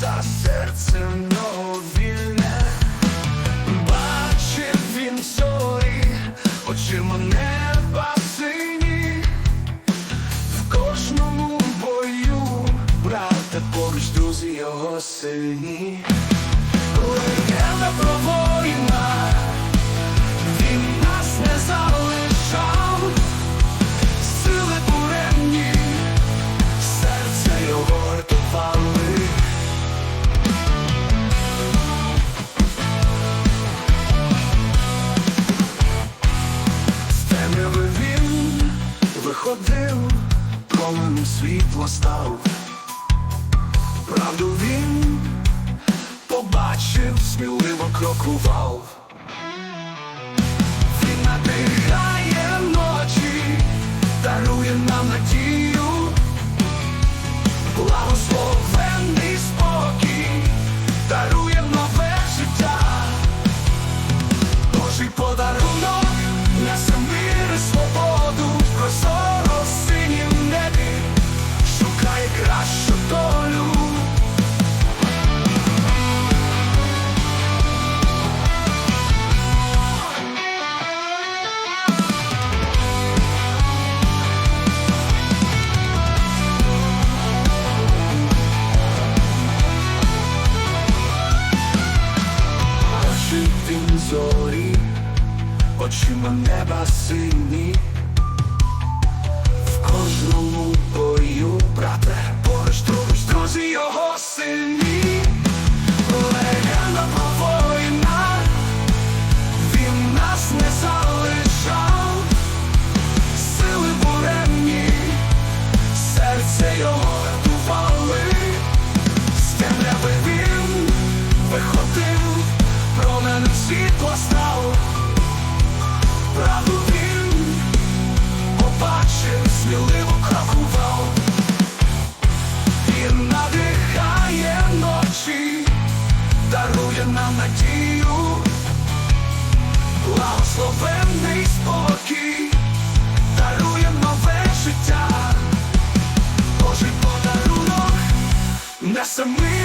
та серце много вільне, він зорі, очима неба сині, в кожному бою, брата поруч друзі його сильні. Променем світло став. Правду він побачив, сміливо крокував. Очима неба сині, в кожному бою, брате, поруч друж, друзі його сильні, легенда про воїна, він нас не залишав, сили буремні, серце його рятували, з темряви він виходив, надію, благословенний спокій, дарує нове життя, Божий подарунок несе мир